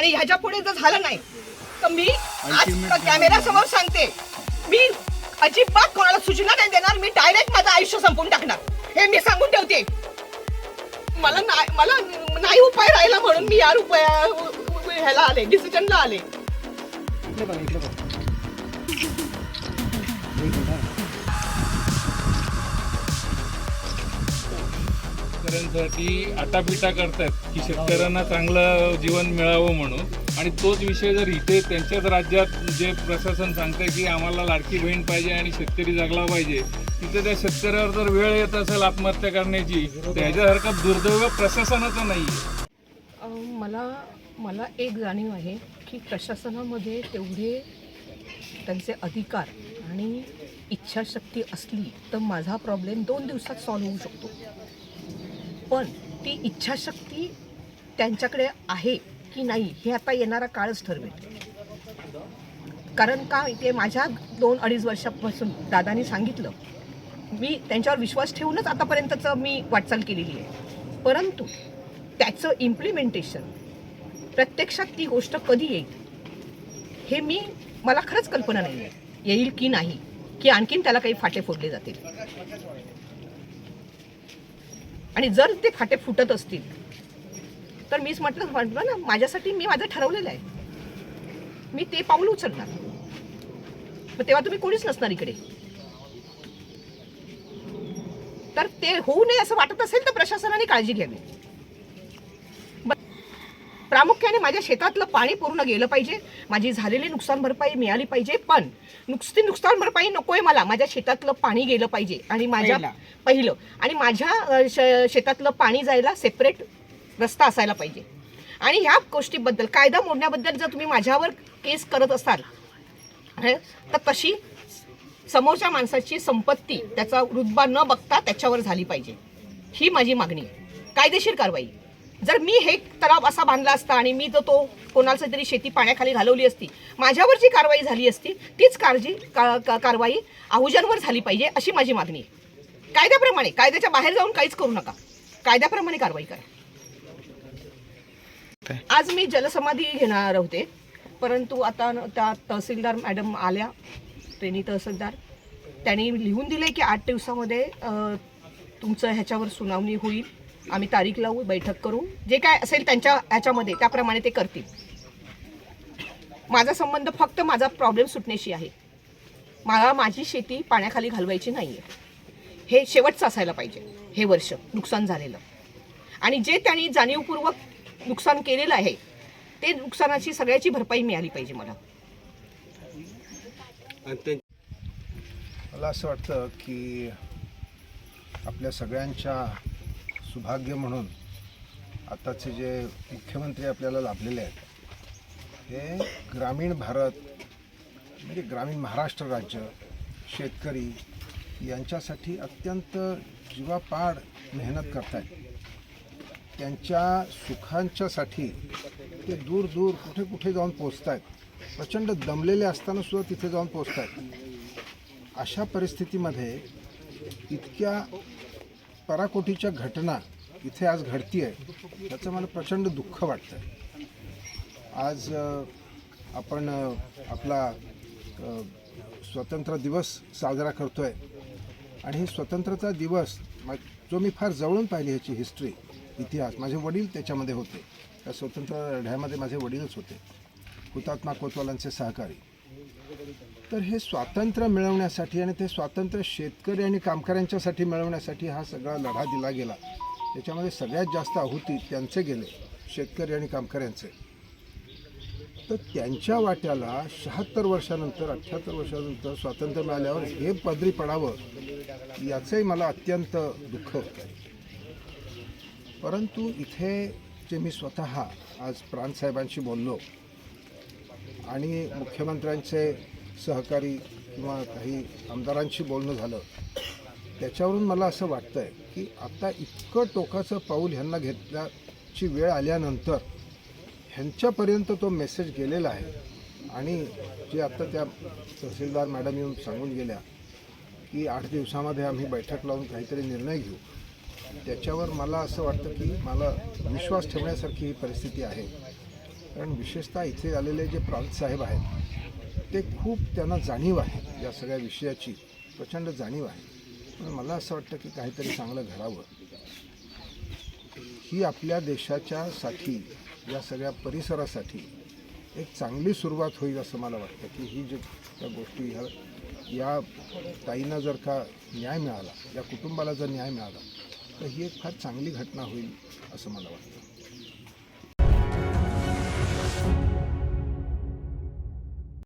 आणि ह्याच्या पुढे जर झालं नाही तर मी आज कॅमेरा समोर सांगते. मी अजिबात कोणाला सूचना नाही देणार मी डायरेक्ट माझं आयुष्य संपवून टाकणार. हे मी सांगून ठेवते. मला नाही मला नाही उपाय राहिला म्हणून मी या उपाय ह्याला आले डिसिजनला आले. शेतकऱ्यांसाठी आटापिटा करतायत की शेतकऱ्यांना चांगलं जीवन मिळावं म्हणून. आणि तोच विषय जर इथे त्यांच्याच राज्यात जे प्रशासन सांगतंय की आम्हाला लाडकी बहीण पाहिजे आणि शेतकरी जगला पाहिजे तिथे त्या शेतकऱ्यावर जर वेळ येत असेल आत्महत्या करण्याची तर ह्याच्यासारखं दुर्दैव प्रशासनाचं नाही मला मला एक जाणीव आहे की प्रशासनामध्ये तेवढे त्यांचे अधिकार आणि इच्छाशक्ती असली तर माझा प्रॉब्लेम दोन दिवसात सॉल्व्ह होऊ शकतो. पण ती इच्छाशक्ती त्यांच्याकडे आहे की नाही हे आता येणारा काळच ठरवेल. कारण का ते माझ्या दोन अडीच वर्षापासून दादानी सांगितलं मी त्यांच्यावर विश्वास ठेवूनच आतापर्यंतचं मी वाटचाल केलेली आहे. परंतु त्याचं इम्प्लिमेंटेशन प्रत्यक्षात ती गोष्ट कधी येईल हे मी मला खरंच कल्पना नाही आहे येईल की नाही की आणखीन त्याला काही फाटे फोडले जातील. आणि जर ते फाटे फुटत असतील तर मीच म्हटलं म्हटलं ना माझ्यासाठी मी माझं ठरवलेलं आहे. मी ते पाऊल उचलणार. मग तेव्हा तुम्ही कोणीच नसणार इकडे. तर ते होऊ नये असं वाटत असेल तर प्रशासनाने काळजी घ्यावी. प्रामुख्याने माझ्या शेतातलं पाणी पूर्ण गेलं पाहिजे. माझी झालेली नुकसान भरपाई मिळाली पाहिजे पण नुसती नुकसान भरपाई नकोय मला. माझ्या शेतातलं पाणी गेलं पाहिजे आणि माझ्या पहिलं. आणि माझ्या शेतातलं पाणी जायला सेपरेट रस्ता असायला पाहिजे. आणि ह्या गोष्टीबद्दल कायदा मोडण्याबद्दल जर तुम्ही माझ्यावर केस करत असाल तर तशी समोरच्या माणसाची संपत्ती त्याचा रुतबा न बघता त्याच्यावर झाली पाहिजे. ही माझी मागणी आहे. कायदेशीर कारवाई. जर मी हे तलाव असा बांधला असता आणि मी जर तो कोणाचं तरी शेती पाण्याखाली घालवली असती माझ्यावर जी कारवाई झाली असती तीच काळजी का- का- कारवाई आहुजांवर झाली पाहिजे अशी माझी मागणी आहे. कायद्याप्रमाणे कायद्याच्या बाहेर जाऊन काहीच करू नका. कायद्याप्रमाणे कारवाई करा. आज मी जलसमाधी घेणार होते परंतु आता त्या तहसीलदार मॅडम आल्या ट्रेनी तहसीलदार त्यांनी लिहून दिले की आठ दिवसामध्ये तुमचं ह्याच्यावर सुनावणी होईल. आम्ही तारीख लावू बैठक करू. जे काय असेल त्यांच्या ह्याच्यामध्ये त्याप्रमाणे ते करतील. माझा संबंध फक्त माझा प्रॉब्लेम सुटण्याशी आहे. मला माझी शेती पाण्याखाली घालवायची नाही आहे हे शेवटचं असायला पाहिजे. हे वर्ष नुकसान झालेलं. आणि जे त्यांनी जाणीवपूर्वक नुकसान केलेलं आहे ते नुकसानाची सगळ्याची भरपाई मिळाली पाहिजे मला. मला असं वाटतं की आपल्या सगळ्यांच्या सुभाग्य म्हणून आत्ताचे जे मुख्यमंत्री आपल्याला लाभलेले आहेत हे ग्रामीण भारत म्हणजे ग्रामीण महाराष्ट्र राज्य शेतकरी यांच्यासाठी अत्यंत जीवापाड मेहनत करत आहेत त्यांच्या सुखांच्यासाठी ते दूर दूर कुठे कुठे जाऊन पोचत आहेत प्रचंड दमलेले असताना सुद्धा तिथे जाऊन पोचत आहेत अशा परिस्थितीमध्ये इतक्या पराकोटीच्या घटना इथे आज घडती आहे त्याचं मला प्रचंड दुःख वाटतं आज आपण आपला स्वतंत्र दिवस साजरा करतो आहे आणि हे स्वतंत्रता दिवस जो मी फार जवळून पाहिली ह्याची हिस्ट्री इतिहास माझे वडील त्याच्यामध्ये होते. त्या स्वतंत्र लढ्यामध्ये माझे वडीलच होते. हुतात्मा कोतवालांचे सहकारी. तर हे स्वातंत्र्य मिळवण्यासाठी आणि ते स्वातंत्र्य शेतकरी आणि कामगारांच्यासाठी मिळवण्यासाठी हा सगळा लढा दिला गेला. त्याच्यामध्ये सगळ्यात जास्त आहुती त्यांचे गेले शेतकरी आणि कामगारांचे. तर त्यांच्या वाट्याला शहात्तर वर्षानंतर अठ्ठ्याहत्तर वर्षानंतर स्वातंत्र्य मिळाल्यावर हे पदरी पडावं याचंही मला अत्यंत दुःख होतं. परंतु इथे जे मी स्वतः आज प्राणसाहेबांशी बोललो आणि मुख्यमंत्र्यांचे सहकारी किंवा काही आमदारांशी बोलणं झालं त्याच्यावरून मला असं वाटतं आहे की आता इतकं टोकाचं पाऊल ह्यांना घेतल्याची वेळ आल्यानंतर ह्यांच्यापर्यंत तो मेसेज गेलेला आहे. आणि जे आता त्या तहसीलदार मॅडम येऊन सांगून गेल्या की आठ दिवसामध्ये आम्ही बैठक लावून काहीतरी निर्णय घेऊ. त्याच्यावर मला असं वाटतं की मला विश्वास ठेवण्यासारखी ही परिस्थिती आहे. कारण विशेषतः इथे आलेले जे प्रांत साहेब आहेत ते खूप त्यांना जाणीव आहे या सगळ्या विषयाची प्रचंड जाणीव आहे. पण मला असं वाटतं की काहीतरी चांगलं घडावं. ही आपल्या देशाच्या साठी या सगळ्या परिसरासाठी एक चांगली सुरुवात होईल असं मला वाटतं की ही जे त्या गोष्टी ह्या या ताईंना जर का न्याय मिळाला या कुटुंबाला जर न्याय मिळाला तर ही एक फार चांगली घटना होईल असं मला वाटतं.